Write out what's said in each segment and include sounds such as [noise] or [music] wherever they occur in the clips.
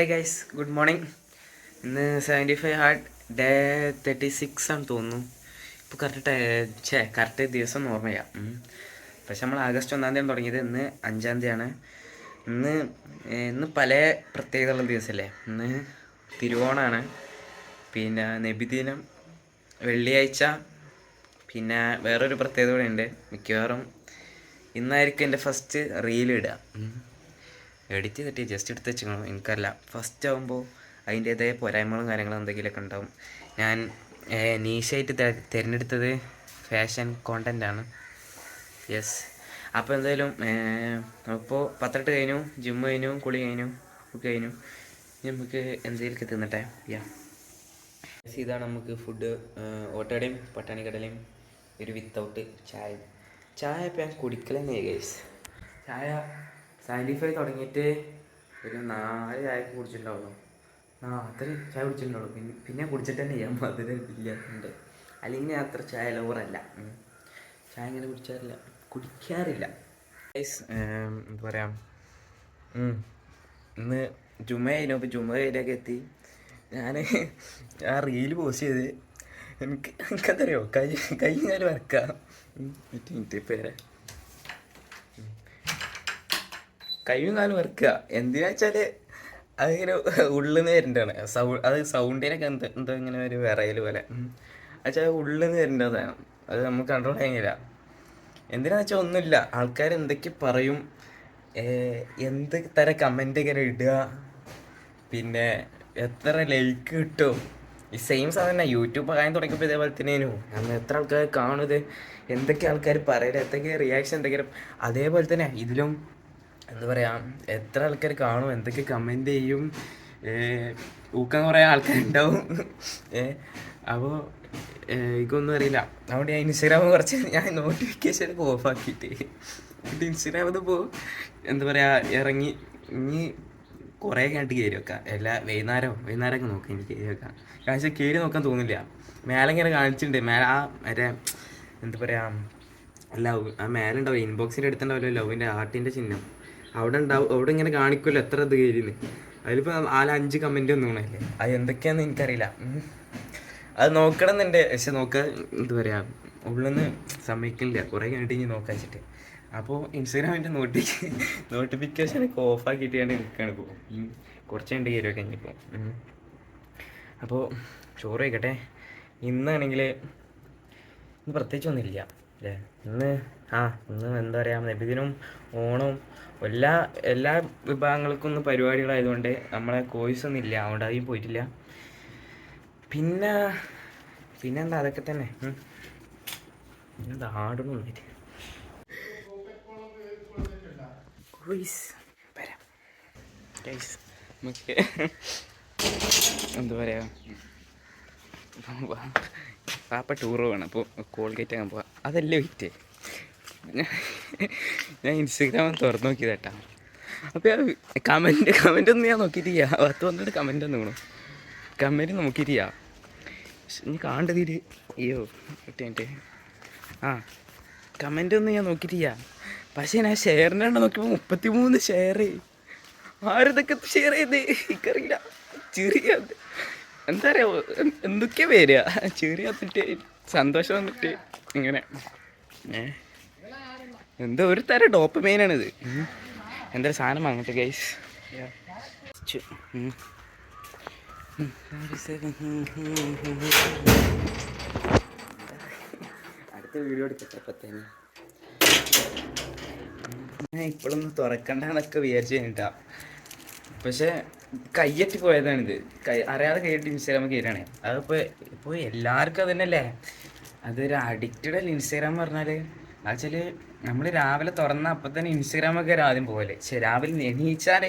ഹേ guys good morning ഇന്ന് seventy five hard day thirty six ആണ് തോന്നുന്നു ഇപ്പോൾ കറക്റ്റ് ഛേ കറക്റ്റ് ദിവസം ഓർമ്മയാ. പക്ഷെ നമ്മൾ ആഗസ്റ്റ് ഒന്നാം തീയതി തുടങ്ങിയത്. ഇന്ന് അഞ്ചാം തീയതിയാണ്. ഇന്ന് ഇന്ന് പല പ്രത്യേകതയുള്ള ദിവസമല്ലേ ഇന്ന് തിരുവോണമാണ് പിന്നെ നബിദിനം വെള്ളിയാഴ്ച പിന്നെ വേറൊരു പ്രത്യേകത കൂടെ ഉണ്ട് മിക്കവാറും ഇന്നായിരിക്കും എന്റെ ഫസ്റ്റ് റീൽ ഇടുക. എഡിറ്റ് ചെയ്തിട്ട് ജസ്റ്റ് എടുത്ത് വെച്ചിക്കണം. എനിക്കല്ല ഫസ്റ്റ് ആകുമ്പോൾ അതിന്റേതായ പോരായ്മകളും കാര്യങ്ങളും എന്തെങ്കിലുമൊക്കെ ഉണ്ടാവും. ഞാൻ നീഷായിട്ട് തിരഞ്ഞെടുത്തത് ഫാഷൻ കോണ്ടന്റ് ആണ്. യെസ് അപ്പോൾ എന്തായാലും അപ്പോൾ പത്തെട്ട് കഴിഞ്ഞു ജിം കഴിഞ്ഞു കുളി കഴിഞ്ഞു ഒക്കെ കഴിഞ്ഞു. നമുക്ക് എന്തെങ്കിലുമൊക്കെ തിന്നട്ടെ. യാ ഇതാണ് നമുക്ക് ഫുഡ് ഓട്ടയുടെയും പട്ടാണിക്കടലയും ഒരു വിത്തൗട്ട് ചായ. ചായ ഇപ്പം ഞാൻ കുടിക്കലെന്നെ ഗൈസ് ചായ സെവന്റി ഫൈവ് തുടങ്ങിയിട്ട് ഒരു നാല് ചായ കുടിച്ചിട്ടുണ്ടാവുള്ളൂ. ആ അത്രയും ചായ കുടിച്ചിട്ടുണ്ടാവുള്ളൂ. പിന്നെ പിന്നെ കുടിച്ചിട്ട് തന്നെ ഞാൻ മധുരം ഇല്ലാത്തതുണ്ട് അല്ലെങ്കിൽ ഞാൻ അത്ര ചായ ലവറല്ല ഉം. ചായ ഇങ്ങനെ കുടിച്ചാറില്ല. കുടിക്കാറില്ല. എന്താ പറയാ? ഉം. ഇന്ന് ജുമ കഴിഞ്ഞു അപ്പോൾ ജുമ കഴിഞ്ഞൊക്കെ എത്തി. ഞാൻ ആ റീൽ പോസ്റ്റ് ചെയ്ത് എനിക്ക് എനിക്കതറിയോ? കൈ കൈ ഞാൻ വരക്കാം മിനിറ്റ് പേരെ. കൈയും കാലും വരക്കുക എന്തിനാ വെച്ചാൽ അതിങ്ങനെ ഉള്ളിൽ നിന്ന് വരണ്ടാണ് സൗ അത് സൗണ്ടിനൊക്കെ എന്ത് എന്തോ ഇങ്ങനെ ഒരു വിറയൽ പോലെ. വെച്ചാൽ ഉള്ളിൽ നിന്ന് വരേണ്ടതാണ് അത് നമുക്ക് കൺട്രോൾ ചെയ്യാനില്ല എന്തിനാന്ന് വെച്ചാൽ ഒന്നുമില്ല. ആൾക്കാർ എന്തൊക്കെ പറയും എന്ത് തര കമന്റ് ഇങ്ങനെ ഇടുക. പിന്നെ എത്ര ലൈക്ക് കിട്ടും. ഈ സെയിം സാധനം തന്നെ. യൂട്യൂബ് ആകാൻ തുടങ്ങിയപ്പോൾ ഇതേപോലെ തന്നെയായിരുന്നു. അന്ന് എത്ര ആൾക്കാർ കാണുന്നത്? എന്തൊക്കെ ആൾക്കാർ പറയുന്നത് എന്തൊക്കെ റിയാക്ഷൻ എന്തൊക്കെ അതേപോലെ തന്നെ ഇതിലും എന്താ പറയാ എത്ര ആൾക്കാർ കാണും എന്തൊക്കെ കമന്റ് ചെയ്യും ഊക്കാൻ കുറേ ആൾക്കാരുണ്ടാവും. അപ്പോൾ എനിക്കൊന്നും അറിയില്ല. അതുകൊണ്ട് ഞാൻ ഇൻസ്റ്റാഗ്രാം കുറച്ച് ഞാൻ നോട്ടിഫിക്കേഷൻ ഓഫ് ഓഫാക്കിയിട്ട് എന്നിട്ട് ഇൻസ്റ്റാഗ്രാമിൽ പോകും എന്താ പറയുക ഇറങ്ങി ഇനി കുറേ കണ്ടിട്ട് കയറി വെക്കാം. എല്ലാ വൈകുന്നേരം വൈകുന്നേരമൊക്കെ നോക്കാം എനിക്ക് കയറി വെക്കാം. കാരണം കയറി നോക്കാൻ തോന്നില്ല. മേലെ ഇങ്ങനെ കാണിച്ചിട്ടുണ്ട്. മേലെ ആ മറ്റേ എന്താ പറയുക ലവ് ആ മേലുണ്ടാവും ഇൻബോക്സിന്റെ അടുത്തുണ്ടാവില്ല ലവിന്റെ ആർട്ടിന്റെ ചിഹ്നം? അവിടെ ഉണ്ടാവും അവിടെ ഇങ്ങനെ കാണിക്കുമല്ലോ എത്ര ഇത് കയറിന്ന് അതിലിപ്പോൾ ആ അഞ്ച് കമന്റ് ഒന്നും അല്ലേ അത് എന്തൊക്കെയാണെന്ന് എനിക്കറിയില്ല. അത് നോക്കണം എന്നുണ്ട് പക്ഷെ നോക്ക എന്താ പറയുക ഉള്ളൊന്ന് സമ്മതിക്കില്ല. കുറേ കഴിഞ്ഞിട്ട് ഇനി നോക്കാൻ വെച്ചിട്ട്. അപ്പോൾ ഇൻസ്റ്റാഗ്രാമിന്റെ നോട്ടി നോട്ടിഫിക്കേഷൻ ഒക്കെ ഓഫാക്കിയിട്ട് ഞാൻ നിൽക്കുകയാണ് ഇപ്പോൾ കുറച്ച് രണ്ട് കയറി കഴിഞ്ഞിപ്പോൾ അപ്പോൾ ചോറ് കഴിക്കട്ടെ. ഇന്നാണെങ്കിൽ ഇന്ന് പ്രത്യേകിച്ച് ഒന്നുമില്ല. അല്ലേ ഇന്ന് ആ ഇന്ന് എന്താ പറയുക നബിദിനും ഓണവും എല്ലാ എല്ലാ വിഭാഗങ്ങൾക്കും ഒന്ന് പരിപാടികളായതുകൊണ്ട് നമ്മളെ കോഴ്സ് ഒന്നും ഇല്ല അതുകൊണ്ട് അതിൽ പോയിട്ടില്ല പിന്നെ പിന്നെന്താ അതൊക്കെ തന്നെ എന്താ ആടണം നമുക്ക് എന്താ പറയുക പാപ്പ ടൂർ പോകണം അപ്പോൾ കോൾഗേറ്റ് ആകാൻ പോവാം അതല്ലേ വിറ്റ് ഞാൻ ഇൻസ്റ്റഗ്രാം തുറന്നു നോക്കിയത് അപ്പോൾ കമന്റ് കമന്റ് ഒന്നും ഞാൻ നോക്കിയിട്ടില്ല. പത്ത് വന്നിട്ട് കമന്റ് ഒന്നും വേണം കമന്റ് ചെയ്യാം ഇനി കാണേണ്ടതിൽ അയ്യോ കിട്ടിയെ ആ കമന്റ് ഒന്നും ഞാൻ നോക്കിയിട്ടില്ല. പക്ഷേ ഞാൻ ഷെയറിന്റെ എണ്ണം നോക്കിയപ്പോൾ മുപ്പത്തി മൂന്ന് ഷെയർ ആരിതൊക്കെ ഷെയർ ചെയ്ത്? എനിക്കറിയില്ല. ചെറിയ എന്താ പറയുക എന്തൊക്കെയാ വരിക ചെറിയ വന്നിട്ട് സന്തോഷം വന്നിട്ട് ഇങ്ങനെ. ഏ? എന്തോ ഒരു തരം ഡോപ്പ് മെയിനാണിത് എന്തൊരു സാധനം വാങ്ങട്ടെ ഗൈസ് അടുത്ത വീഡിയോ എടുക്കട്ടെ ഞാൻ ഇപ്പോഴൊന്നും തുറക്കണ്ടെന്നൊക്കെ വിചാരിച്ചു കഴിഞ്ഞിട്ടാ. പക്ഷെ കയ്യറ്റ് പോയതാണിത്. കൈ അറിയാതെ കൈയിട്ട് ഇൻസ്റ്റാഗ്രാം കയറാണ് അതിപ്പോൾ ഇപ്പോൾ എല്ലാവർക്കും അത് അതൊരു അഡിക്റ്റഡ് അല്ല ഇൻസ്റ്റാഗ്രാം പറഞ്ഞാൽ വെച്ചാൽ നമ്മൾ രാവിലെ തുറന്ന അപ്പം തന്നെ ഇൻസ്റ്റാഗ്രാമൊക്കെ ആദ്യം പോലെ. രാവിലെ എണീച്ചാൽ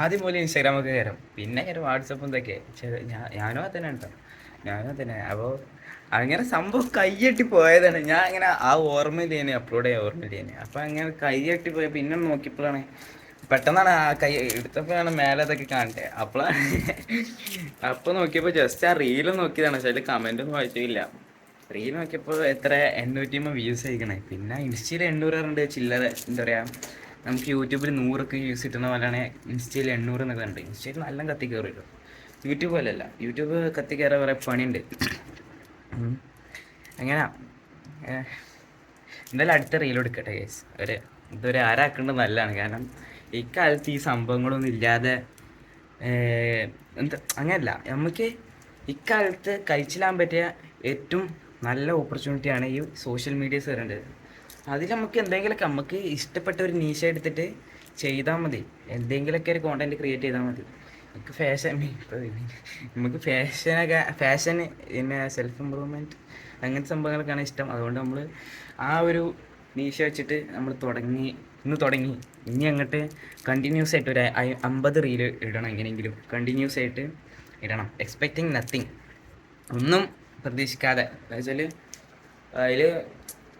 ആദ്യം പോലെ ഇൻസ്റ്റാഗ്രാമൊക്കെ കയറും പിന്നെ കയറും വാട്സപ്പ് എന്തൊക്കെ ഞാനോ തന്നെ കേട്ടോ ഞാനും തന്നെ അപ്പോൾ അങ്ങനെ സംഭവം കയ്യട്ടി പോയതാണ്. ഞാൻ അങ്ങനെ ആ ഓർമ്മ ഓർമ്മയിലേനെ അപ്ലോഡ് ചെയ്യാൻ ഓർമ്മയിലേനെ അപ്പം അങ്ങനെ കയ്യട്ടി പോയ പിന്നെ നോക്കിയപ്പോഴാണ് പെട്ടെന്നാണ് ആ കൈ എടുത്തപ്പോഴാണ് മേലെ അതൊക്കെ കാണട്ടെ അപ്പോഴാണ് അപ്പോൾ നോക്കിയപ്പോൾ ജസ്റ്റ് ആ റീൽ നോക്കിയതാണ്. പക്ഷേ അതിൽ കമന്റ് ഒന്നും വായിച്ചില്ല റീൽ നോക്കിയപ്പോൾ എത്ര എണ്ണൂറ്റി അമ്പത് വ്യൂസ് അയക്കണേ പിന്നെ ഇൻസ്റ്റയിൽ എണ്ണൂറ് പറഞ്ഞിട്ട് ചില്ലറ എന്താ പറയുക നമുക്ക് യൂട്യൂബിൽ നൂറൊക്കെ യൂസ് കിട്ടുന്ന പോലെയാണ് ഇൻസ്റ്റയിൽ എണ്ണൂറ് എന്നൊക്കെ ഉണ്ട് ഇൻസ്റ്റയിൽ നല്ല കത്തി കയറിയിട്ടു യൂട്യൂബ് പോലെയല്ല യൂട്യൂബ് കത്തി കയറാൻ കുറേ പണിയുണ്ട്. അങ്ങനെ എന്തായാലും അടുത്ത റീൽ എടുക്കട്ടെ കേസ് ഒരു ഇതൊരു ആരാക്കേണ്ടത് നല്ലതാണ്. കാരണം ഈ ഇക്കാലത്ത് ഈ സംഭവങ്ങളൊന്നും ഇല്ലാതെ എന്താ അങ്ങനല്ല. നമുക്ക് ഇക്കാലത്ത് കഴിച്ചിലാൻ പറ്റിയ ഏറ്റവും നല്ല ഓപ്പർച്യൂണിറ്റിയാണ് ഈ സോഷ്യൽ മീഡിയസ് വരേണ്ടത്. അതിൽ നമുക്ക് എന്തെങ്കിലുമൊക്കെ നമുക്ക് ഇഷ്ടപ്പെട്ട ഒരു നീശ എടുത്തിട്ട് ചെയ്താൽ മതി. എന്തെങ്കിലുമൊക്കെ ഒരു കോണ്ടന്റ് ക്രിയേറ്റ് ചെയ്താൽ മതി. നമുക്ക് ഫാഷൻ നമുക്ക് ഫാഷനൊക്കെ ഫാഷൻ പിന്നെ സെൽഫ് ഇമ്പ്രൂവ്മെന്റ് അങ്ങനത്തെ സംഭവങ്ങളൊക്കെയാണ് ഇഷ്ടം. അതുകൊണ്ട് നമ്മൾ ആ ഒരു നീശ വെച്ചിട്ട് നമ്മൾ തുടങ്ങി ഇന്ന് തുടങ്ങി. ഇനി അങ്ങോട്ട് കണ്ടിന്യൂസ് ആയിട്ട് ഒരു അമ്പത് റീൽ ഇടണം എങ്ങനെയെങ്കിലും. കണ്ടിന്യൂസ് ആയിട്ട് ഇടണം. എക്സ്പെക്റ്റിംഗ് നത്തിങ് ഒന്നും പ്രതീക്ഷിക്കാതെ. എന്നുവെച്ചാൽ അതിൽ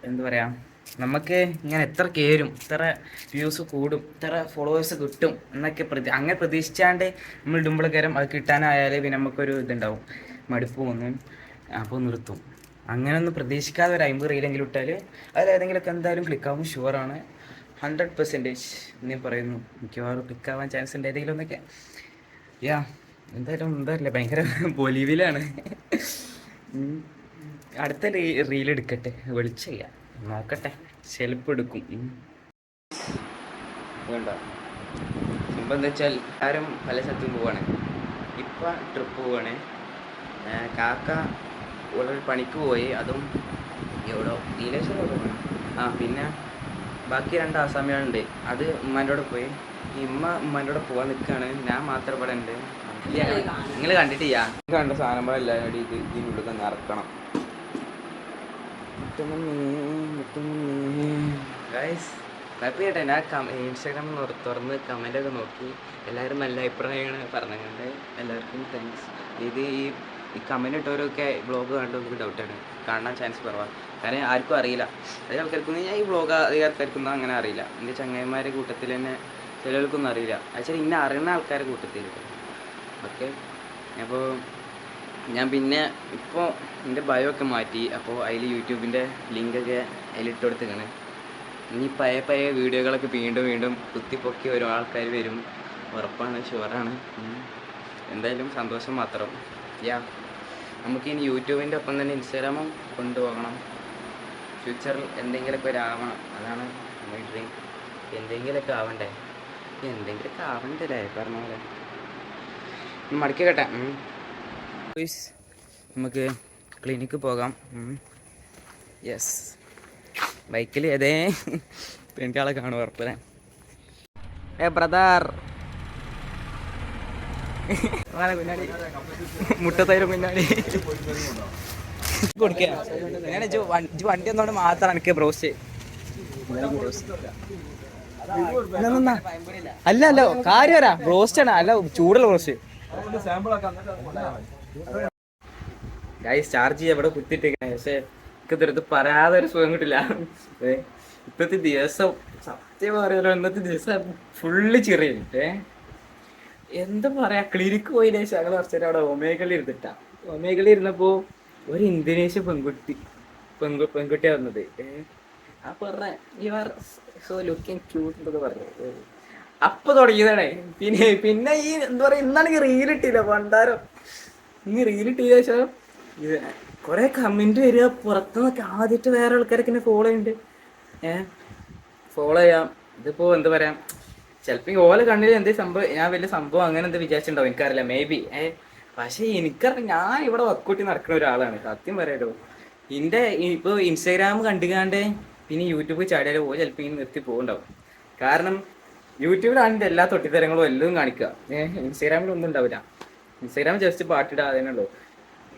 എന്താ പറയുക നമുക്ക് ഇങ്ങനെ എത്ര കയറും ഇത്ര വ്യൂസ് കൂടും ഇത്ര ഫോളോവേഴ്സ് കിട്ടും എന്നൊക്കെ പ്രതി അങ്ങനെ പ്രതീക്ഷിച്ചാണ്ട് നമ്മൾ ഇടുമ്പോൾ കയറും അത് കിട്ടാനായാൽ പിന്നെ നമുക്കൊരു ഇതുണ്ടാവും. മടുപ്പ് തോന്നും അപ്പോൾ നിർത്തും. അങ്ങനെ ഒന്നും പ്രതീക്ഷിക്കാതെ ഒരു അമ്പത് റീലെങ്കിലും ഇട്ടാൽ അതിലേതെങ്കിലുമൊക്കെ എന്തായാലും ക്ലിക്കാവും ഷുവറാണ് ഹൺഡ്രഡ് പെർസെന്റേജ് എന്ന് പറയുന്നു. മിക്കവാറും ക്ലിക്കാവാൻ ചാൻസ് ഉണ്ട് ഏതെങ്കിലും ഒന്നൊക്കെ യാ എന്തായാലും എന്താ അറിയില്ല. ഭയങ്കര [laughs] ബൊലിവിലാണ്. അടുത്ത റീൽ എടുക്കട്ടെ. വിളിച്ച് നോക്കട്ടെ. ചെലപ്പ് എടുക്കും. വേണ്ട. സംഭവം വെച്ചാൽ ആരും പല സ്ഥലത്തും പോവാണ്. ഇപ്പം ട്രിപ്പ് പോവാണ്. കാക്ക ഉള്ള പണിക്ക് പോയി. അതും എവിടോ നീലേശ്വരം ആ പിന്നെ ബാക്കി രണ്ട് ആസാമികളുണ്ട്. അത് ഉമ്മാന്റെ കൂടെ പോയി. ഇമ്മ ഉമ്മ ഉമ്മാന്റെ കൂടെ പോകാൻ നിൽക്കുകയാണ് ഞാൻ മാത്രം ഇവിടെ ഉണ്ട്. നിങ്ങൾ കണ്ടിട്ടില്ല? കണ്ട സാധനങ്ങളെല്ലാം കൂടി ഇത് ഇതിനുള്ളിൽ തന്നെ ഇറക്കണം കുഴപ്പമില്ല ഞാൻ കം ഇൻസ്റ്റാഗ്രാം തുറന്ന് കമന്റ് ഒക്കെ നോക്കി. എല്ലാവരും നല്ല അഭിപ്രായമാണ് പറഞ്ഞുകൊണ്ട് എല്ലാവർക്കും താങ്ക്സ് ഇത് ഈ ഈ കമന്റ് ഇട്ടവരൊക്കെ ബ്ലോഗ് ഡൗട്ട് ഡൗട്ടാണ് കാണാൻ ചാൻസ് കുറവാണ് കാരണം ആർക്കും അറിയില്ല. അതായത് ആൾക്കാർക്കൊന്നും ഞാൻ ഈ ബ്ലോഗ് അധികം ആൾക്കാർക്കൊന്നും അങ്ങനെ അറിയില്ല. എന്റെ ചങ്ങായിമാരുടെ കൂട്ടത്തിൽ തന്നെ ചിലർക്കൊന്നും അറിയില്ല. ആക്ച്വലി ഇന്ന അറിയുന്ന ആൾക്കാരുടെ കൂട്ടത്തിൽ ഓക്കെ. അപ്പോൾ ഞാൻ പിന്നെ ഇപ്പോൾ എന്റെ ബയോ ഒക്കെ മാറ്റി. അപ്പോൾ അതിൽ യൂട്യൂബിന്റെ ലിങ്കൊക്കെ അതിലിട്ട് കൊടുത്തേക്കാണ് ഇനി പഴയ പഴയ വീഡിയോകളൊക്കെ വീണ്ടും വീണ്ടും കുത്തിപ്പൊക്കി ഓരോ ആൾക്കാർ വരും. ഉറപ്പാണ് ഷുവറാണ് എന്തായാലും സന്തോഷം മാത്രം. യാ. നമുക്ക് ഇനി യൂട്യൂബിന്റെ ഒപ്പം തന്നെ ഇൻസ്റ്റാഗ്രാമും കൊണ്ടുപോകണം. ഫ്യൂച്ചറിൽ എന്തെങ്കിലുമൊക്കെ ഒരാവണം. അതാണ് നമ്മുടെ ഡ്രീം എന്തെങ്കിലുമൊക്കെ ആവണ്ടേ? എന്തെങ്കിലുമൊക്കെ ആവണ്ടല്ലേ? പറഞ്ഞ പോലെ. മടക്കി കേട്ടെ നമുക്ക് ക്ലിനിക്ക് പോകാം. യെസ് ബൈക്കിൽ ഏതേ പെൺകാളെ കാണും ഉറപ്പല്ലേ ഏ ബ്രദർ പിന്നാടി. മുട്ടത്തൈരും പിന്നാടി. കൊടുക്കുക വണ്ടി ഒന്നുകൊണ്ട് മാത്രം എനിക്ക് ബ്രോസ് അല്ല അല്ലോ. കാര്യം വരാ ബ്രോസ്റ്റ് ആണ് അല്ല ചൂടുള്ള ബ്രോസ്റ്റ് ഗൈസ് ചാർജ് ചെയ്യാൻ ഇവിടെ കുത്തിട്ടേക്കണേ പക്ഷെ എനിക്ക് ഇതെടുത്ത് പറയാതെ ഒരു സുഖം കിട്ടില്ല. ഇപ്പത്തെ ദിവസം സത്യം പറയാലോ ഇന്നത്തെ ദിവസം ഫുള്ള് ചെറിയ. ഏ എന്താ പറയാ ക്ലിനിക്ക് പോയി ശേഷം ഞങ്ങൾ കുറച്ചേരം അവിടെ ഒമേഗളിൽ ഇരുന്നിട്ടാ. ഒമേഗളിൽ ഇരുന്നപ്പോ ഒരു ഇന്ത്യനേഷ്യ പെൺകുട്ടി പെൺകു പെൺകുട്ടിയാ വന്നത്. ആ പറഞ്ഞ you are so looking cute എന്നൊക്കെ പറഞ്ഞു. അപ്പൊ തുടങ്ങിയതാണേ. പിന്നെ പിന്നെ ഈ എന്താ പറയാ ഇന്നാണെങ്കിൽ റീൽ ഇട്ടില്ല പണ്ടാരം. ഇനി റീൽ ഇട്ടില്ല ശേഷം ഇത് കൊറേ കമന്റ് വരിക പുറത്തുനിന്നൊക്കെ ആദ്യമായിട്ട് വേറെ ആൾക്കാരൊക്കെ എന്നെ ഫോളോ ചെയ്യുന്നുണ്ട് ഏഹ് ഫോളോ ചെയ്യാം. ഇതിപ്പോ എന്താ പറയാ ചിലപ്പോ ഓല കണ്ണിൽ എന്തേ സംഭവം ഞാൻ വലിയ സംഭവം അങ്ങനെ എന്താ വിചാരിച്ചിട്ടുണ്ടാവും എനിക്കറിയില്ല മേ ബി ഏ പക്ഷെ എനിക്കറിയാം ഞാൻ ഇവിടെ വക്കൂട്ടി നടക്കുന്ന ഒരാളാണ് സത്യം പറയാലോ എന്റെ ഇപ്പൊ ഇൻസ്റ്റാഗ്രാം കണ്ടുകാണ്ട് പിന്നെ യൂട്യൂബ് ചാടിയാലോ ഓ ചിലപ്പോ ഇങ്ങനെ നിർത്തി പോകുന്നുണ്ടാവും കാരണം യൂട്യൂബിലാണ് എല്ലാ തൊട്ടിത്തരങ്ങളും എല്ലാം കാണിക്കുക. ഏഹ് ഇൻസ്റ്റാഗ്രാമിൽ ഒന്നും ഉണ്ടാവില്ല. ഇൻസ്റ്റാഗ്രാം ജസ്റ്റ് പാട്ടിടുക അതിനുള്ളൂ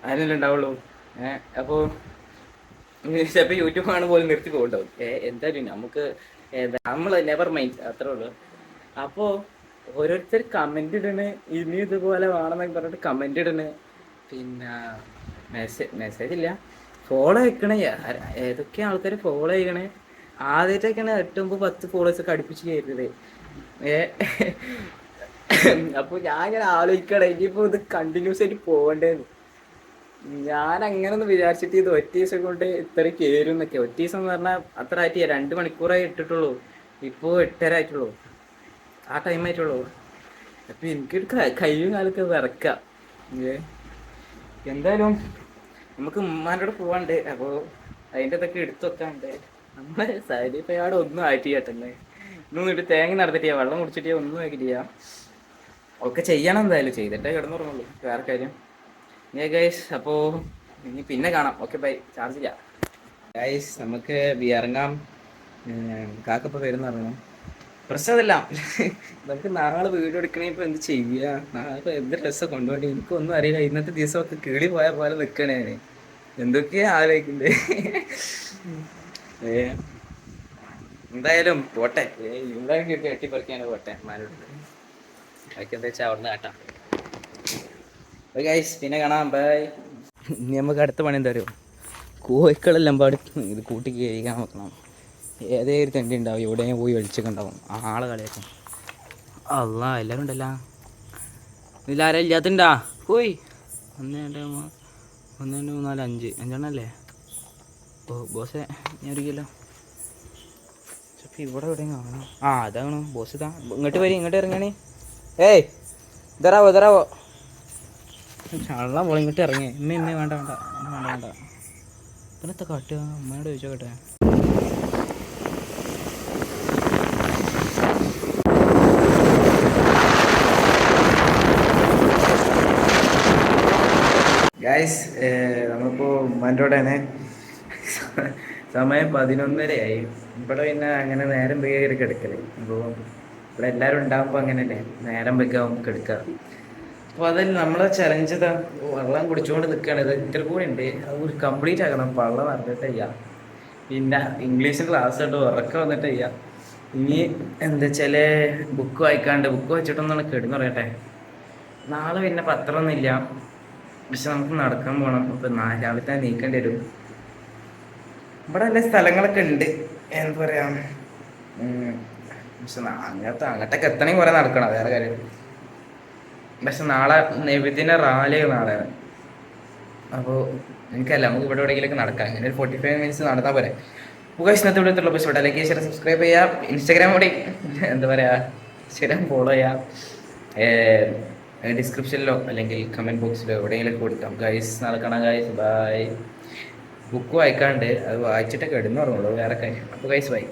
അതിനല്ലേ ഉണ്ടാവുള്ളൂ. ഏഹ് അപ്പോൾ ചിലപ്പോൾ യൂട്യൂബ് ആണ് പോലും നിർത്തി പോകണ്ടാവും. ഏഹ് എന്തായാലും നമുക്ക് നമ്മൾ നെവർ മൈൻഡ് അത്രേ ഉള്ളൂ. അപ്പോൾ ഓരോരുത്തർ കമന്റ് ഇടണ്. ഇനി ഇതുപോലെ വേണമെന്നൊക്കെ പറഞ്ഞിട്ട് കമന്റ് ഇടണ്. പിന്നെ മെസ്സേജ് മെസ്സേജ് ഇല്ല. ഫോളോ വെക്കണേ ഏതൊക്കെ ആൾക്കാർ ഫോളോ ചെയ്യണേ? ആദ്യമായിട്ടൊക്കെയാണ് എട്ട് പത്ത് ഫോളോവേഴ്സ് ഒക്കെ അടുപ്പിച്ച് കയറുന്നത് ഏ? അപ്പോൾ ഞാൻ ഇങ്ങനെ ആലോചിക്കണേ. ഇനിയിപ്പോൾ ഇത് കണ്ടിന്യൂസ് ആയിട്ട് പോകണ്ടേന്ന്. ഞാൻ അങ്ങനെ ഒന്ന് വിചാരിച്ചിട്ട് ഇത് ഒറ്റ ദിവസം കൊണ്ട് ഇത്ര കയറും എന്നൊക്കെ ഒറ്റ ദിവസം എന്ന് പറഞ്ഞാൽ അത്ര ആയിട്ട് രണ്ട് മണിക്കൂറായി ഇട്ടിട്ടുള്ളൂ. ഇപ്പോൾ എട്ടര ആയിട്ടുള്ളൂ. ആ ടൈം ആയിട്ടുള്ളൂ. അപ്പം എനിക്കൊരു കയ്യും കാലൊക്കെ വിറക്കാം എന്തായാലും നമുക്ക് ഉമ്മാനോട് പോവാണ്ട്. അപ്പോൾ അതിന്റെ ഇതൊക്കെ എടുത്തു വെക്കാണ്ട്. നമ്മളെ സാരി ഇപ്പോൾ അവിടെ ഒന്നും ആയിട്ട് കേട്ടല്ലേ ഇട്ട് തേങ്ങ നടത്തിട്ടില്ല വെള്ളം കുടിച്ചിട്ട് ഒന്നും ആക്കിയിട്ടില്ല. ഒക്കെ ചെയ്യണം എന്തായാലും ചെയ്തിട്ടേ കിടന്നുറങ്ങുള്ളൂ. വേറെ കാര്യം. ഗൈസ് അപ്പോൾ ഇനി പിന്നെ കാണാം. ഓക്കെ ബൈ ചാർജ് ചെയ്യാം ഗൈസ് നമുക്ക് ഇറങ്ങാം. കാക്കപ്പോൾ വരുന്ന ഇറങ്ങാം പ്രശ്നമല്ല നമുക്ക് നാളെ വീഡിയോ എടുക്കണേ ഇപ്പൊ എന്ത് ചെയ്യുക നാളെ എന്ത് ഡ്രസ്സ് കൊണ്ടുപോയി എനിക്കൊന്നും അറിയില്ല. ഇന്നത്തെ ദിവസം ഒക്കെ കിളി പോയ പോലെ നിൽക്കണേ. എന്തൊക്കെയാ ആലോചിക്കണ്ടേ? [laughs] ഏ എന്തായാലും പോട്ടെ. ഇവിടെ കെട്ടിപ്പറിക്കാണ് പോട്ടെ മാരോട്. ബാക്കി എന്താ വെച്ചാൽ അവിടുന്ന് കാട്ടാം ഗൈസ് പിന്നെ കാണാം. ബൈ ഇനി നമുക്ക് അടുത്ത പണി എന്താ പറയുക കോഴിക്കളെല്ലാം പാടി. ഇത് കൂട്ടി കഴിക്കാൻ നോക്കണം. ഏതേ ഒരു തെണ്ടി ഉണ്ടാവും എവിടെ പോയി ഒളിച്ചൊക്കെ ഉണ്ടാവും. ആളെ കളിയാക്കും. അല്ല എല്ലാവരും ഉണ്ടല്ലോ. ഇതിലാരും ഇല്ലാത്തണ്ടാ പോയി. ഒന്ന് രണ്ട് ഒന്ന് രണ്ട് മൂന്നാൽ നാല് അഞ്ച്. അഞ്ചെണ്ണല്ലേ? ഓ ബോസേ ഞാൻ ഒരിക്കലോ? ഇവിടെ എവിടെയെങ്കിലും ആ അതാണ്. ബോസ് ഇതാ. ഇങ്ങോട്ട് വരി ഇങ്ങോട്ട് ഇറങ്ങണേ. ഏയ് ഇതറാവോ ഇതറാവോ ചള്ള പോളെ ഇങ്ങോട്ട് ഇറങ്ങി. ഇമ്മ ഇമ്മ വേണ്ട വേണ്ട വേണ്ട വേണ്ട. ഇപ്പനത്തെ കാട്ടുക? അമ്മയോട് ചോദിച്ചോട്ടെ ഗായ്സ് നമ്മളിപ്പോൾ ഉമ്മാന്റെ കൂടെയാണ്. സമയം പതിനൊന്നരയായി. ഇവിടെ പിന്നെ അങ്ങനെ നേരം വൈകി കിടക്കൽ. അപ്പോൾ ഇവിടെ എല്ലാവരും ഉണ്ടാകുമ്പോൾ അങ്ങനെയല്ലേ നേരം വൈകാവും കിടക്കുക അപ്പോൾ അതിൽ നമ്മളെ ചലഞ്ച് വെള്ളം കുടിച്ചുകൊണ്ട് നിൽക്കുകയാണ് ഇത് ഇത്ര കൂടി ഉണ്ട്. അത് ഒരു കംപ്ലീറ്റ് ആക്കണം. വെള്ളം അറിഞ്ഞിട്ട് ചെയ്യാം പിന്നെ ഇംഗ്ലീഷ് ക്ലാസ് ഉണ്ട്. ഉറക്കം വന്നിട്ട് ചെയ്യാം ഇനി എന്താ വെച്ചാൽ ബുക്ക് വായിക്കാണ്ട് ബുക്ക് വായിച്ചിട്ടൊന്നാണ് കിടന്നുറയട്ടെ നാളെ പിന്നെ പത്രമൊന്നുമില്ല. പക്ഷെ നമുക്ക് നടക്കാൻ പോകണം അപ്പൊ രാവിലെ തന്നെ നീക്കേണ്ടി വരും. ഇവിടെ നല്ല സ്ഥലങ്ങളൊക്കെ ഉണ്ട്. എന്താ പറയാ? പക്ഷെ അങ്ങനത്തെ അങ്ങോട്ടൊക്കെ എത്തണമെങ്കിൽ കുറെ നടക്കണം വേറെ കാര്യം. പക്ഷെ നാളെ നബിദിന റാലി നാളെ. അപ്പോൾ എനിക്കല്ല നമുക്ക് ഇവിടെ എവിടെയെങ്കിലൊക്കെ നടക്കാം. ഇങ്ങനെ ഒരു ഫോർട്ടി ഫൈവ് മിനിറ്റ്സ് നടന്നാൽ പോരെ. മുഖേഷ് ഇന്നത്തെ ഇവിടെ പക്ഷേ ഇവിടെ ലൈക്ക് ഷെയർ സബ്സ്ക്രൈബ് ചെയ്യാം ഇൻസ്റ്റാഗ്രാം കൂടി എന്താ പറയുക ഇൻസ്റ്റാഗ്രാം ഫോളോ ചെയ്യാം ഡിസ്ക്രിപ്ഷനിലോ അല്ലെങ്കിൽ കമന്റ് ബോക്സിലോ എവിടെയെങ്കിലും കൊടുക്കാം ഗൈസ് നാളെ കാണാം ഗൈസ് ബൈ ബുക്ക് വായിക്കാണ്ട് അത് വായിച്ചിട്ടൊക്കെ ഇടുന്നു പറഞ്ഞുള്ളൂ വേറെ കാര്യം. അപ്പോൾ കൈസ് ബൈ